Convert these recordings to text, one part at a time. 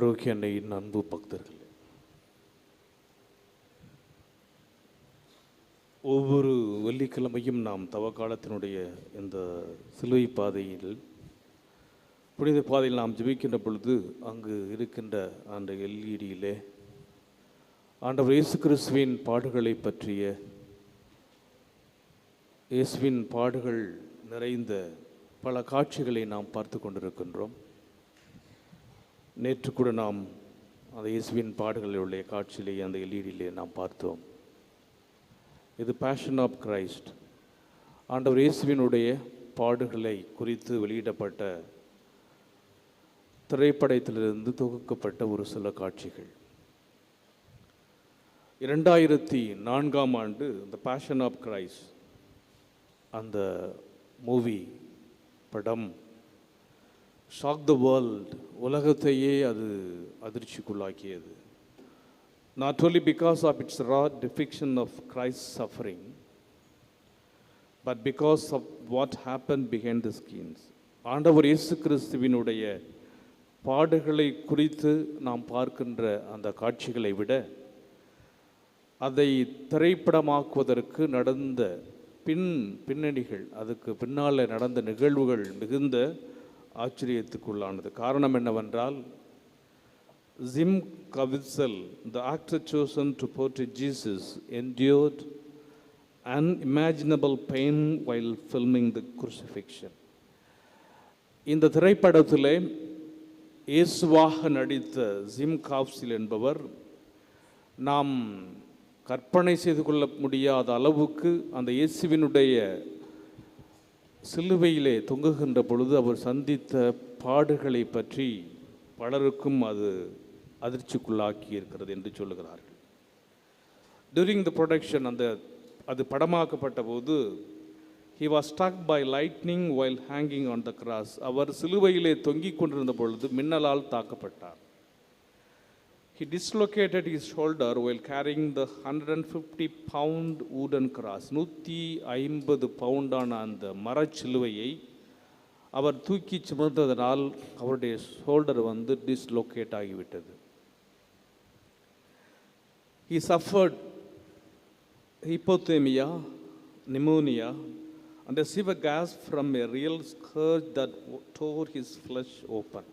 ஆரோக்கிய அன்னையின் அன்பு பக்தர்களே. ஒவ்வொரு வெள்ளிக்கிழமையும் நாம் தவக்காலத்தினுடைய இந்த சிலுவை பாதையில் புனித பாதையில் நாம் ஜெபிக்கின்ற பொழுது அங்கு இருக்கின்ற அந்த எல்இடியிலே ஆண்டவர் இயேசு கிறிஸ்துவின் பாடுகளை பற்றிய இயேசுவின் பாடுகள் நிறைந்த பல காட்சிகளை நாம் பார்த்து கொண்டிருக்கின்றோம். நேற்று கூட நாம் அந்த இயேசுவின் பாடுகளுடைய காட்சியிலே அந்த எல்இடியிலே நாம் பார்த்தோம். இது பேஷன் ஆஃப் கிரைஸ்ட் ஆண்டவர் இயேசுவினுடைய பாடுகளை குறித்து வெளியிடப்பட்ட திரைப்படத்திலிருந்து தொகுக்கப்பட்ட ஒரு சில காட்சிகள். இரண்டாயிரத்தி நான்காம் ஆண்டு இந்த பேஷன் ஆஃப் கிரைஸ்ட் அந்த மூவி படம் ஷாக் த வேர்ல்ட் உலகத்தையே அது அதிர்ச்சிக்குள்ளாக்கியது. Not only because of its raw depiction of Christ suffering but because of what happen behind the scenes ஆண்டவர் இயேசு கிறிஸ்துவினுடைய பாடுகளை குறித்து நாம் பார்க்கின்ற அந்த காட்சிகளை விட அதை திரைப்படமாக்குவதற்கு நடந்த பின் பின்னணிகள் அதுக்கு பின்னால் நடந்த நிகழ்வுகள் மிகுந்த ஆச்சரியத்துக்குள்ளானது. காரணம் என்னவென்றால் Jim Caviezel the actor chosen to portray Jesus endured unimaginable pain while filming the crucifixion இந்த திரைப்படத்திலே இயேசுவாக நடித்த ஜிம் காப்சில் என்பவர் நாம் கற்பனை செய்து கொள்ள முடியாத அளவுக்கு அந்த இயேசுவினுடைய சிலுவையிலே தொங்குகின்ற பொழுது அவர் சந்தித்த பாடுகளை பற்றி பலருக்கும் அது அதிர்ச்சிக்குள்ளாக்கி இருக்கிறது என்று சொல்லுகிறார்கள். டூரிங் த ப்ரொடக்ஷன் அந்த அது படமாக்கப்பட்ட போது he was struck by lightning while hanging on the cross அவர் சிலுவையிலே தொங்கிக் கொண்டிருந்த பொழுது மின்னலால் தாக்கப்பட்டார். He dislocated his shoulder while carrying the 150 pound wooden cross. நூற்றி ஐம்பது பவுண்டான அந்த மரச்சிலுவையை அவர் தூக்கி சுமந்ததனால் அவருடைய ஷோல்டர் வந்து டிஸ்லோகேட் ஆகிவிட்டது he suffered hypothermia pneumonia and severe cuts from a real scourge that tore his flesh open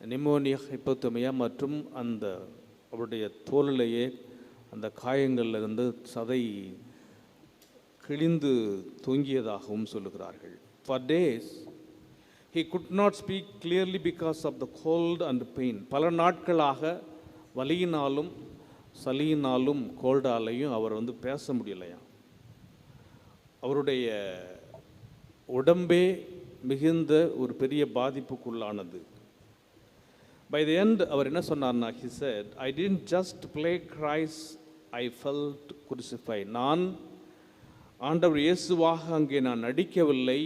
pneumonia hypothermia மற்றும் அந்த அவருடைய தோலிலேயே அந்த காயங்களிலிருந்து சதை கிழிந்து தொங்கியதாகவும் சொல்லுகிறார்கள். For days he could not speak clearly because of the cold and pain பல நாட்களாக வலியினாலும் சளியினாலும் கோல்டாலையும் அவர் வந்து பேச முடியலையா அவருடைய உடம்பே மிகுந்த ஒரு பெரிய பாதிப்புக்குள்ளானது. பை தி எண்ட் அவர் என்ன சொன்னார்னா he said I didn't just play Christ I felt crucified நான் ஆண்டவர் இயேசுவாக அங்கே நான் நடிக்கவில்லை.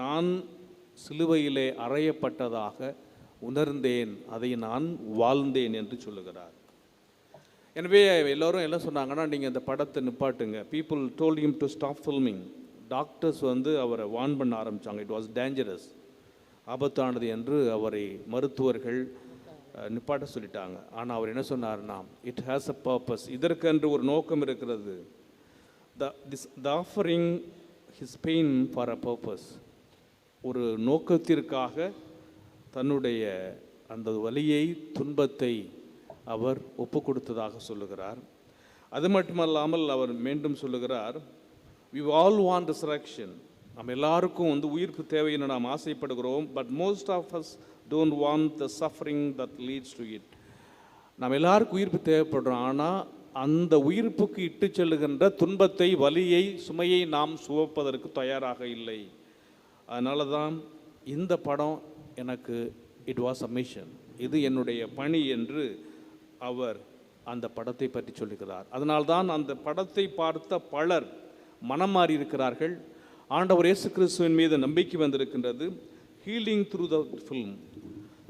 நான் சிலுவையிலே அறையப்பட்டதாக உணர்ந்தேன். அதை நான் வாழ்ந்தேன் என்று சொல்லுகிறார். எனவே எல்லோரும் என்ன சொன்னாங்கன்னா நீங்கள் இந்த படத்தை நிப்பாட்டுங்க. People told him to stop filming doctors வந்து அவரை வார்ன் பண்ண ஆரம்பித்தாங்க இட் வாஸ் டேஞ்சரஸ் ஆபத்தானது என்று அவரை மருத்துவர்கள் நிப்பாட்ட சொல்லிட்டாங்க. ஆனால் அவர் என்ன சொன்னார்னா இட் ஹேஸ் அ பர்பஸ் இதற்கென்று ஒரு நோக்கம் இருக்கிறது. The this the offering his pain for a purpose ஒரு நோக்கத்திற்காக தன்னுடைய அந்த வலியை துன்பத்தை அவர் ஒப்பு கொடுத்ததாக சொல்லுகிறார். அது மட்டுமல்லாமல் அவர் மீண்டும் சொல்லுகிறார் வி ஆல் வாண்ட் ரிசரக்ஷன் நம்ம எல்லாருக்கும் வந்து உயிர்ப்பு தேவை என நாம் ஆசைப்படுகிறோம். But most of us don't want the suffering that leads to it நம்ம எல்லாருக்கும் உயிர்ப்பு தேவைப்படுறோம். ஆனால் அந்த உயிர்ப்புக்கு இட்டு செல்லுகின்ற துன்பத்தை வலியை சுமையை நாம் சுவப்பதற்கு தயாராக இல்லை. அதனால தான் இந்த படம் எனக்கு இட் வாஸ் அ மிஷன் இது என்னுடைய பணி என்று அவர் அந்த படத்தை பற்றி சொல்லுகிறார். அதனால்தான் அந்த படத்தை பார்த்த பலர் மனம் மாறி இருக்கிறார்கள் ஆண்டவர் இயேசு கிறிஸ்துவின் மீது நம்பிக்கை வந்திருக்கின்றது. Healing through the film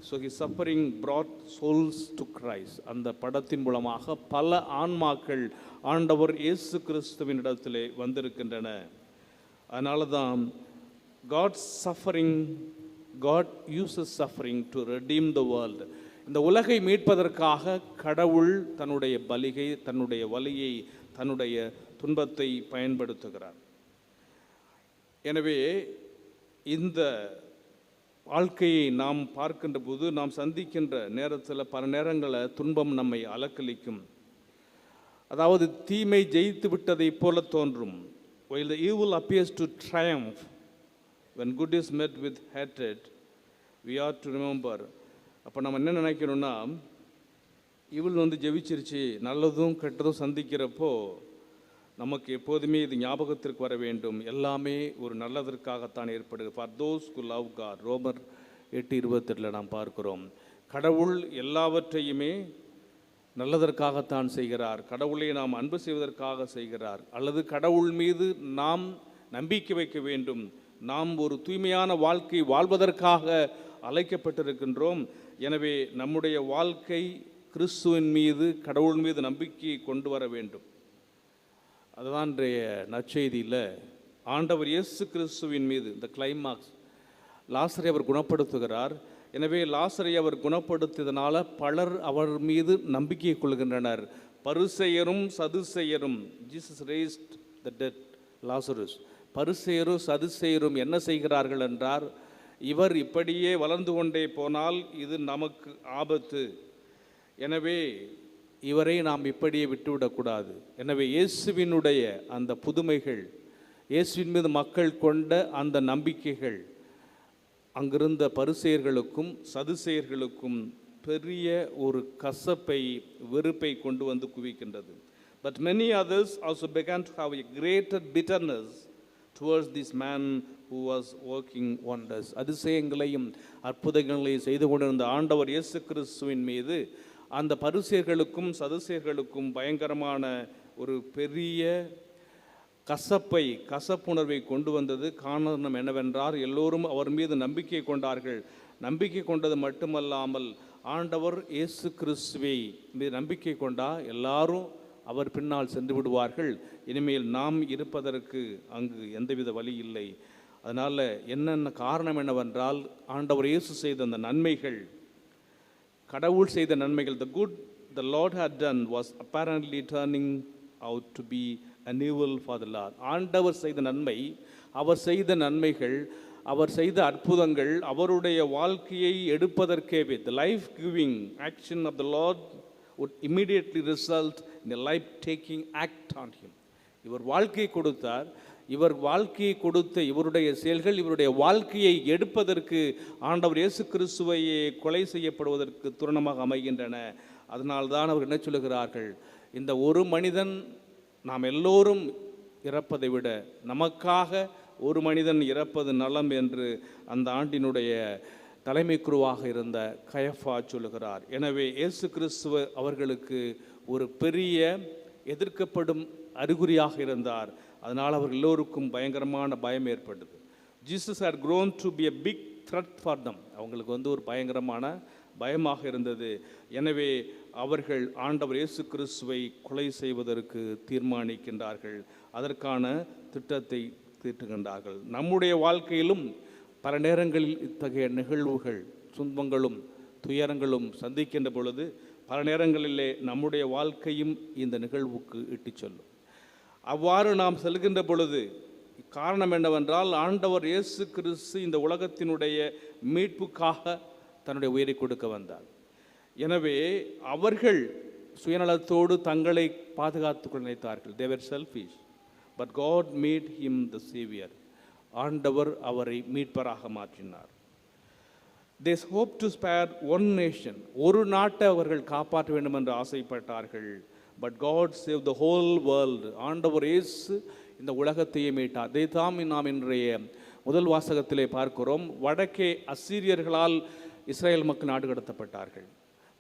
so he suffering brought souls to Christ அந்த படத்தின் மூலமாக பல ஆன்மாக்கள் ஆண்டவர் இயேசு கிறிஸ்துவின் இடத்திலே வந்திருக்கின்றன. அதனால தான் God's suffering God uses suffering to redeem the world இந்த உலகை மீட்பதற்காக கடவுள் தன்னுடைய பலிகை தன்னுடைய வலியை தன்னுடைய துன்பத்தை பயன்படுத்துகிறார். எனவே இந்த வாழ்க்கையை நாம் பார்க்கின்ற போது நாம் சந்திக்கின்ற நேரத்தில் பல நேரங்களில் துன்பம் நம்மை அலக்களிக்கும் அதாவது தீமை ஜெயித்து விட்டதைப் போல தோன்றும். While the evil appears to triumph when good is met with hatred we are to remember அப்போ நம்ம என்ன நினைக்கணும்னா இவள் வந்து ஜெபிச்சிருச்சு நல்லதும் கெட்டதும் சந்திக்கிறப்போ நமக்கு எப்போதுமே இது ஞாபகத்திற்கு வர வேண்டும். எல்லாமே ஒரு நல்லதற்காகத்தான் ஏற்படுது. For those who love God ரோமர் எட்டு இருபத்தெட்டில் நாம் பார்க்கிறோம். கடவுள் எல்லாவற்றையுமே நல்லதற்காகத்தான் செய்கிறார். கடவுளை நாம் அன்பு செய்வதற்காக செய்கிறார். அல்லது கடவுள் மீது நாம் நம்பிக்கை வைக்க வேண்டும். நாம் ஒரு தூய்மையான வாழ்க்கை வாழ்வதற்காக அழைக்கப்பட்டிருக்கின்றோம். எனவே நம்முடைய வாழ்க்கை கிறிஸ்துவின் மீது கடவுள் மீது நம்பிக்கையை கொண்டு வர வேண்டும். அதுதான் இன்றைய நற்செய்தியில் ஆண்டவர் இயேசு கிறிஸ்துவின் மீது இந்த கிளைமாக்ஸ் லாசரை அவர் குணப்படுத்துகிறார். எனவே லாசரை அவர் குணப்படுத்தியதனால பலர் அவர் மீது நம்பிக்கை கொள்கின்றனர். பரிசெயரும் சதுசெயரும் Jesus raised the dead Lazarus பருசெயரும் சதுசெயரும் என்ன செய்கிறார்கள் என்றார்? இவர் இப்படியே வளர்ந்து கொண்டே போனால் இது நமக்கு ஆபத்து. எனவே இவரை நாம் இப்படியே விட்டுவிடக்கூடாது. எனவே இயேசுவினுடைய அந்த புதுமைகள் இயேசுவின் மீது மக்கள் கொண்ட அந்த நம்பிக்கைகள் அங்கிருந்த பரிசெயர்களுக்கும் சதுசெயர்களுக்கும் பெரிய ஒரு கசப்பை வெறுப்பை கொண்டு வந்து குவிக்கின்றது. But many others also began to have a greater bitterness towards this man who was working wonders அதிசயங்களையும் அற்புதங்களையும் செய்து கொண்டிருந்த ஆண்டவர் இயேசு கிறிஸ்துவின் மீது அந்த பரிசேர்களுக்கும் சதசியர்களுக்கும் பயங்கரமான ஒரு பெரிய கசப்பை கசப்புணர்வை கொண்டு வந்தது. காரணம் என்னவென்றால் எல்லோரும் அவர் மீது நம்பிக்கை கொண்டார்கள். நம்பிக்கை கொண்டது மட்டுமல்லாமல் ஆண்டவர் இயேசு கிறிஸ்துவை மீது நம்பிக்கை கொண்டா எல்லாரும் அவர் பின்னால் சென்று விடுவார்கள். இனிமேல் நாம் இருப்பதற்கு அங்கு எந்தவித வழி இல்லை. அதனால் என்னென்ன காரணம் என்னவென்றால் ஆண்டவர் இயேசு செய்த அந்த நன்மைகள் கடவுள் செய்த நன்மைகள் the good the Lord had done was apparently turning out to be a evil for the Lord ஆண்டவர் செய்த நன்மை அவர் செய்த நன்மைகள் அவர் செய்த அற்புதங்கள் அவருடைய வாழ்க்கையை எடுப்பதற்கேவே the life giving action of the Lord would immediately result in life taking act on him இவர் வாழ்க்கையை கொடுத்தார் இவர் வாழ்க்கையை கொடுத்த இவருடைய செயல்கள் இவருடைய வாழ்க்கையை எடுப்பதற்கு ஆண்டவர் இயேசு கிறிஸ்துவையே கொலை செய்யப்படுவதற்கு துரணமாக அமைகின்றன. அதனால்தான் அவர் என்ன சொல்லுகிறார்கள்? இந்த ஒரு மனிதன் நாம் எல்லோரும் இறப்பதை விட நமக்காக ஒரு மனிதன் இறப்பது நலம் என்று அந்த ஆண்டினுடைய தலைமை குருவாக இருந்த கயஃபா சொல்லுகிறார். எனவே இயேசு கிறிஸ்துவ அவர்களுக்கு ஒரு பெரிய எதிர்க்கப்படும் அறிகுறியாக இருந்தார். அதனால் அவர்கள் எல்லோருக்கும் பயங்கரமான பயம் ஏற்பட்டது. Jesus are grown to be a big threat for them அவங்களுக்கு வந்து ஒரு பயங்கரமான பயமாக இருந்தது. எனவே அவர்கள் ஆண்டவர் இயேசு கிறிஸ்துவை கொலை செய்வதற்கு தீர்மானிக்கின்றார்கள். அதற்கான திட்டத்தை தீட்டுகின்றார்கள். நம்முடைய வாழ்க்கையிலும் பல நேரங்களில் இத்தகைய நிகழ்வுகள் துன்பங்களும் துயரங்களும் சந்திக்கின்ற பொழுது பல நேரங்களிலே நம்முடைய வாழ்க்கையும் இந்த நிகழ்வுக்கு இட்டுச் செல்லும். அவ்வாறு நாம் செல்கின்ற பொழுது காரணம் என்னவென்றால் ஆண்டவர் இயேசு கிறிஸ்து இந்த உலகத்தினுடைய மீட்புக்காக தன்னுடைய உயிரை கொடுக்க வந்தார். எனவே அவர்கள் சுயநலத்தோடு தங்களை பாதுகாத்துக் நினைத்தார்கள். They were selfish but God made him the saviour ஆண்டவர் அவரை மீட்பராக மாற்றினார். They hope to spare one nation ஒரு நாட்டை அவர்கள் காப்பாற்ற வேண்டும் என்று ஆசைப்பட்டார்கள். But God save the whole world ஆண்டவர் இயேசு இந்த உலகத்தையே மீட்டார். அதை தாம் நாம் இன்றைய முதல் வாசகத்திலே பார்க்கிறோம். வடக்கே அசீரியர்களால் இஸ்ரேல் மக்கள் நாடு கடத்தப்பட்டார்கள்.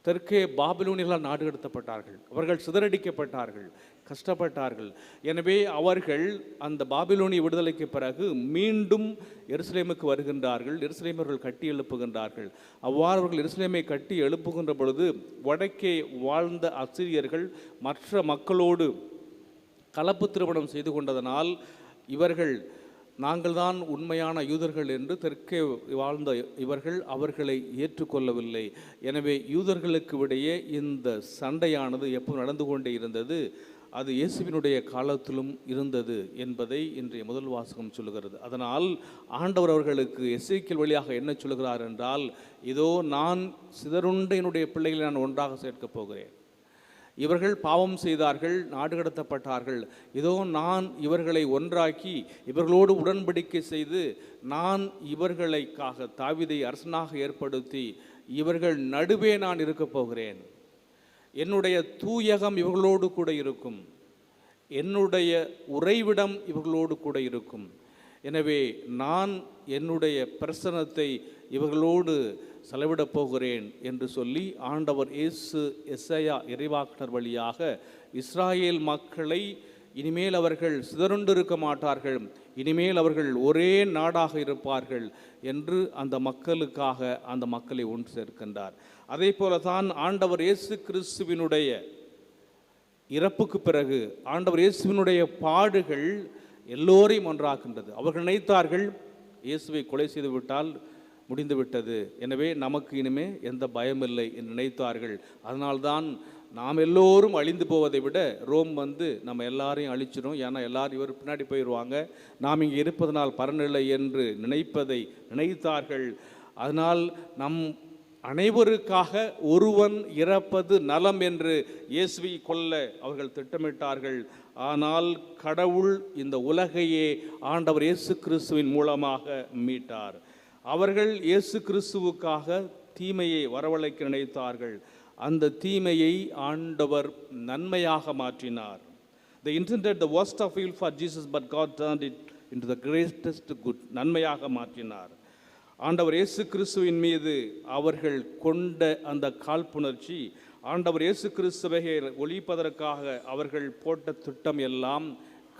தெற்கே பாபிலோனிகளால் நாடு கடத்தப்பட்டார்கள் அவர்கள் சிதறடிக்கப்பட்டார்கள் கஷ்டப்பட்டார்கள். எனவே அவர்கள் அந்த பாபிலோனிய விடுதலைக்கு பிறகு மீண்டும் எருசலேமுக்கு வருகின்றார்கள் எருசலேமர்கள் கட்டி எழுப்புகின்றார்கள். அவ்வாறு அவர்கள் எருசலேமை கட்டி எழுப்புகின்ற பொழுது வடக்கே வாழ்ந்த அசிரியர்கள் மற்ற மக்களோடு கலப்பு திருமணம் செய்து கொண்டதனால் இவர்கள் நாங்கள் தான் உண்மையான யூதர்கள் என்று தெற்கே வாழ்ந்த இவர்கள் அவர்களை ஏற்றுக்கொள்ளவில்லை. எனவே யூதர்களுக்கு இடையே இந்த சண்டையானது எப்போ நடந்து கொண்டே இருந்தது. அது இயேசுவினுடைய காலத்திலும் இருந்தது என்பதை இன்றைய முதல் வாசகம் சொல்லுகிறது. அதனால் ஆண்டவர் அவர்களுக்கு எஸ்ஐக்கியல் வழியாக என்ன சொல்கிறார் என்றால் இதோ நான் சிதறுண்ட என்னுடைய பிள்ளைகளை நான் ஒன்றாக சேர்க்கப் போகிறேன். இவர்கள் பாவம் செய்தார்கள் நாடு கடத்தப்பட்டார்கள். இதோ நான் இவர்களை ஒன்றாக்கி இவர்களோடு உடன்படிக்கை செய்து நான் இவர்களுக்காக தாவிதை அரசனாக ஏற்படுத்தி இவர்கள் நடுவே நான் இருக்கப் போகிறேன். என்னுடைய தூயகம் இவர்களோடு கூட இருக்கும். என்னுடைய உறைவிடம் இவர்களோடு கூட இருக்கும். எனவே நான் என்னுடைய பிரசனத்தை இவர்களோடு செலவிடப் போகிறேன் என்று சொல்லி ஆண்டவர் இயேசு எஸ்ஐயா இறைவாக்கினர் வழியாக இஸ்ராயேல் மக்களை இனிமேல் அவர்கள் சிதறுண்டு இருக்க மாட்டார்கள் இனிமேல் அவர்கள் ஒரே நாடாக இருப்பார்கள் என்று அந்த மக்களுக்காக அந்த மக்களை ஒன்று சேர்க்கின்றார். அதே போல தான் ஆண்டவர் இயேசு கிறிஸ்துவினுடைய இறப்புக்கு பிறகு ஆண்டவர் இயேசுவினுடைய பாடுகள் எல்லோரையும் ஒன்றாக்கின்றது. அவர்கள் நினைத்தார்கள் இயேசுவை கொலை செய்துவிட்டால் முடிந்துவிட்டது. எனவே நமக்கு இனிமே எந்த பயமில்லை என்று நினைத்தார்கள். அதனால்தான் நாம் எல்லோரும் அழிந்து போவதை விட ரோம் வந்து நம்ம எல்லாரையும் அழிச்சிடும் ஏன்னா எல்லாரும் இவர் பின்னாடி போயிடுவாங்க நாம் இங்கே இருப்பதனால் பரநிலை என்று நினைப்பதை நினைத்தார்கள். அதனால் நம் அனைவருக்காக ஒருவன் இறப்பது நலம் என்று இயேசுவை கொல்ல அவர்கள் திட்டமிட்டார்கள். ஆனால் கடவுள் இந்த உலகையே ஆண்டவர் இயேசு கிறிஸ்துவின் மூலமாக மீட்டார். அவர்கள் இயேசு கிறிஸ்துவுக்காக தீமையை வரவழைக்க நினைத்தார்கள். அந்த தீமையை ஆண்டவர் நன்மையாக மாற்றினார். They intended the worst of evil for Jesus but God turned it into the greatest நன்மையாக மாற்றினார். ஆண்டவர் இயேசு கிறிஸ்துவின் மீது அவர்கள் கொண்ட அந்த காழ்ப்புணர்ச்சி ஆண்டவர் இயேசு கிறிஸ்துவை ஒழிப்பதற்காக அவர்கள் போட்ட திட்டம் எல்லாம்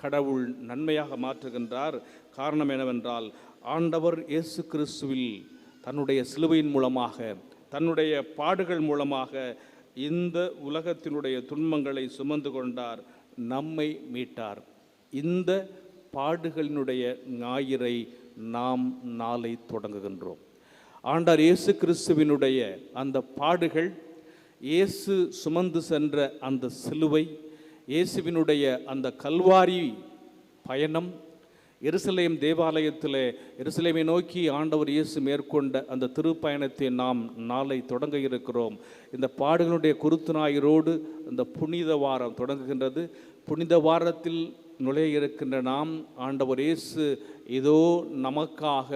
கடவுள் நன்மையாக மாற்றுகின்றார். காரணம் என்னவென்றால் ஆண்டவர் இயேசு கிறிஸ்துவில் தன்னுடைய சிலுவையின் மூலமாக தன்னுடைய பாடுகள் மூலமாக இந்த உலகத்தினுடைய துன்பங்களை சுமந்து கொண்டார் நம்மை மீட்டார். இந்த பாடுகளினுடைய ஞாயிறை நாம் நாளை தொடங்குகின்றோம். ஆண்டார் இயேசு கிறிஸ்துவினுடைய அந்த பாடுகள் இயேசு சுமந்து சென்ற அந்த சிலுவை இயேசுவினுடைய அந்த கல்வாரி பயணம் எருசலேம் தேவாலயத்தில் எருசலேமை நோக்கி ஆண்டவர் இயேசு மேற்கொண்ட அந்த திருப்பயணத்தை நாம் நாளை தொடங்க இருக்கிறோம். இந்த பாடுகளுடைய குருத்து அந்த இந்த புனித வாரம் தொடங்குகின்றது. புனித வாரத்தில் நுழைய இருக்கின்ற நாம் ஆண்டவர் இயேசு இதோ நமக்காக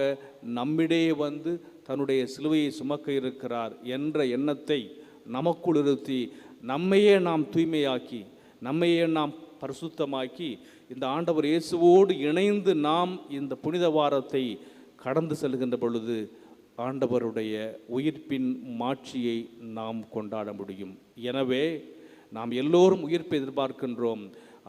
நம்மிடையே வந்து தன்னுடைய சிலுவையை சுமக்க இருக்கிறார் என்ற எண்ணத்தை நமக்குள் இருத்தி நம்மையே நாம் தூய்மையாக்கி நம்மையே நாம் பரிசுத்தமாக்கி இந்த ஆண்டவர் இயேசுவோடு இணைந்து நாம் இந்த புனித வாரத்தை கடந்து செல்கின்ற பொழுது ஆண்டவருடைய உயிர்ப்பின் மாட்சியை நாம் கொண்டாட முடியும். எனவே நாம் எல்லோரும் உயிர்ப்பை எதிர்பார்க்கின்றோம்.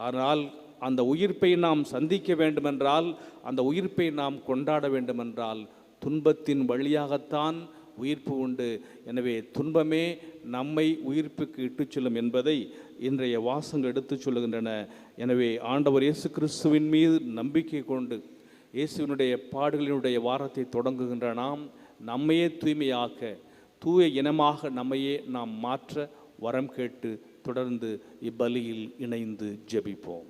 ஆனால் அந்த உயிர்ப்பை நாம் சந்திக்க வேண்டுமென்றால் அந்த உயிர்ப்பை நாம் கொண்டாட வேண்டுமென்றால் துன்பத்தின் வழியாகத்தான் உயிர்ப்பு உண்டு. எனவே துன்பமே நம்மை உயிர்ப்புக்கு இட்டுச் செல்லும் என்பதை இன்றைய வாசங்கள் எடுத்துச் சொல்லுகின்றன. எனவே ஆண்டவர் இயேசு கிறிஸ்துவின் மீது நம்பிக்கை கொண்டு இயேசுவினுடைய பாடுகளினுடைய வாரத்தை தொடங்குகின்ற நாம் நம்மையே தூய்மையாக்க தூய இனமாக நம்மையே நாம் மாற்ற வரம் கேட்டு தொடர்ந்து இப்பலியில் இணைந்து ஜெபிப்போம்.